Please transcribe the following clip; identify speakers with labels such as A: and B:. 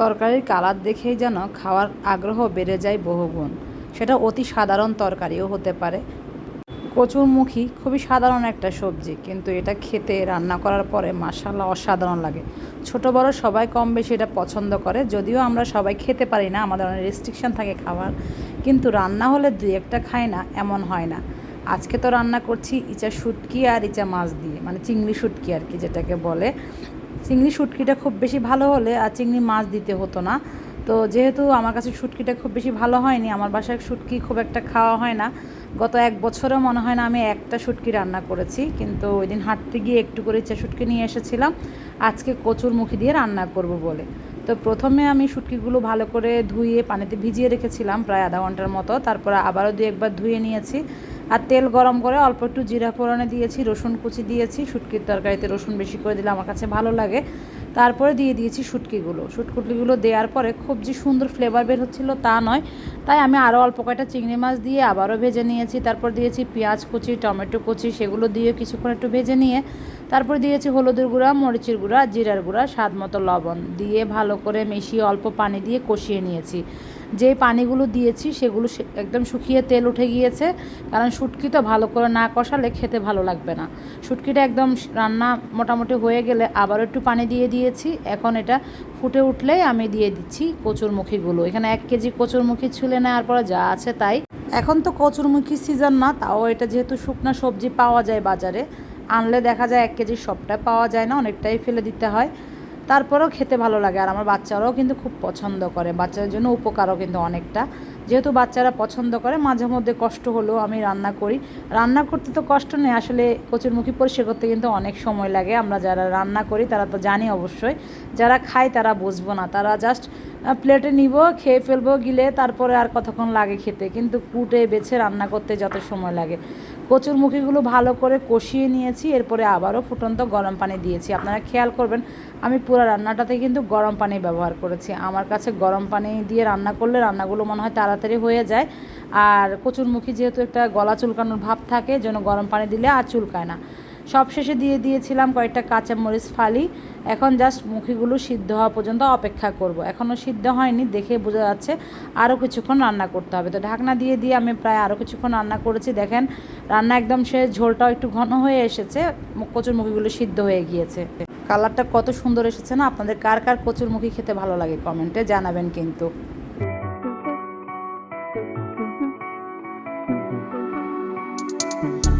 A: তরকারির কালার দেখেই যেন খাওয়ার আগ্রহ বেড়ে যায় বহুগুণ। সেটা অতি সাধারণ তরকারিও হতে পারে। কচুরমুখী খুবই সাধারণ একটা সবজি, কিন্তু এটা খেতে, রান্না করার পরে মাসাল্লাহ অসাধারণ লাগে। ছোট, বড় সবাই কম বেশি এটা পছন্দ করে, যদিও আমরা সবাই খেতে পারি না, আমাদের অনেক রেস্ট্রিকশন থাকে খাবার কিন্তু রান্না হলে দুই একটা খাই না, এমন হয় না। আজকে তো রান্না করছি ইচা শুটকি আর ইচা মাছ দিয়ে মানে চিংড়ি শুটকি আর কি যেটাকে বলে। চিংড়ি শুটকিটা খুব বেশি ভালো হলে আর চিংড়ি মাছ দিতে হতো না। তো যেহেতু আমার কাছে শুটকিটা খুব বেশি ভালো হয়নি, আমার বাসায় শুটকি খুব একটা খাওয়া হয় না। গত এক বছরেও মনে হয় না আমি একটা শুটকি রান্না করেছি, কিন্তু ওই দিন হাঁটতে গিয়ে একটু করে ইচ্ছা শুটকি নিয়ে এসেছিলাম। আজকে কচুর মুখি দিয়ে রান্না করব বলে। তো প্রথমে আমি শুটকিগুলো ভালো করে ধুয়ে পানিতে ভিজিয়ে রেখেছিলাম প্রায় আধা ঘণ্টার মতো, তারপরে আবারও দু একবার ধুয়ে নিয়েছি। আর তেল গরম করে অল্প একটু জিরা ফোড়নে দিয়েছি, রসুন কুচি দিয়েছি, শুটকির তরকারিতে রসুন বেশি করে দিলে আমার কাছে ভালো লাগে। তারপরে দিয়ে দিয়েছি শুটকিগুলো। শুটকুটিগুলো দেওয়ার পরে খুব যে সুন্দর ফ্লেভার বের হচ্ছিল তা নয়। তাই আমি আরও অল্প কয়টা চিংড়ি মাছ দিয়ে আবারও ভেজে নিয়েছি। তারপর দিয়েছি পেঁয়াজ কুচি, টমেটো কুচি, সেগুলো দিয়ে কিছুক্ষণ একটু ভেজে নিয়ে তারপর দিয়েছি হলুদের গুঁড়া, মরিচের গুঁড়া, জিরার গুঁড়া স্বাদ মতো লবণ দিয়ে ভালো করে মিশিয়ে অল্প পানি দিয়ে কষিয়ে নিয়েছি। যে পানিগুলো দিয়েছি সেগুলো একদম শুকিয়ে তেল উঠে গিয়েছে। কারণ শুটকি তো ভালো করে না কষালে খেতে ভালো লাগবে না। শুটকিটা একদম রান্না মোটামুটি হয়ে গেলে আবার একটু পানি দিয়ে দিয়েছি। এখন এটা ফুটে উঠলেই আমি দিয়ে দিচ্ছি কচুরমুখীগুলো। এখানে এক কেজি কচুরমুখী ছুলে নেওয়ার পরে যা আছে তাই। এখন তো কচুরমুখী সিজন না, তাও এটা যেহেতু শুকনো সবজি পাওয়া যায় বাজারে। আনলে দেখা যায় এক কেজি সবটা পাওয়া যায় না, অনেকটাই ফেলে দিতে হয়। তারপরেও খেতে ভালো লাগে। আর আমার বাচ্চারাও কিন্তু খুব পছন্দ করে। বাচ্চাদের জন্য উপকারও কিন্তু অনেকটা। যেহেতু বাচ্চারা পছন্দ করে, মাঝে মধ্যে কষ্ট হলেও আমি রান্না করি। রান্না করতে তো কষ্ট নেই, আসলে কচুর কচুরমুখী পরিষ্কার করতে কিন্তু অনেক সময় লাগে। আমরা যারা রান্না করি, তারা তো জানি অবশ্যই। যারা খায় তারা বুঝব না। তারা জাস্ট প্লেটে নিব, খেয়ে ফেলব, গিলে তারপরে আর কতক্ষণ লাগে খেতে। কিন্তু কুটে বেছে রান্না করতে যত সময় লাগে। কচুর মুখিগুলো ভালো করে কষিয়ে নিয়েছি, এরপরে আবারও ফুটন্ত গরম পানি দিয়েছি। আপনারা খেয়াল করবেন, আমি পুরো রান্নাটাতে কিন্তু গরম পানি ব্যবহার করেছি। আমার কাছে গরম পানি দিয়ে রান্না করলে রান্নাগুলো মনে হয় তাড়াতাড়ি হয়ে যায়। আর কচুরমুখী যেহেতু একটা গলা চুলকানোর ভাব থাকে, যেন গরম পানি দিলে আর চুলকায় না। সব শেষে দিয়ে দিয়েছিলাম কয়েকটা কাঁচামরিচ ফালি। এখন জাস্ট মুখিগুলো সিদ্ধ হওয়া পর্যন্ত অপেক্ষা করব। এখনও সিদ্ধ হয়নি, দেখে বোঝা যাচ্ছে আরও কিছুক্ষণ রান্না করতে হবে। তো ঢাকনা দিয়ে দিয়ে আমি প্রায় আরও কিছুক্ষণ রান্না করেছি। দেখেন, রান্না একদম সে ঝোলটাও একটু ঘন হয়ে এসেছে কচুর মুখিগুলো সিদ্ধ হয়ে গিয়েছে। কালারটা কত সুন্দর এসেছে না? আপনাদের কার কার কচুরমুখী খেতে ভালো লাগে কমেন্টে জানাবেন কিন্তু। Thank you.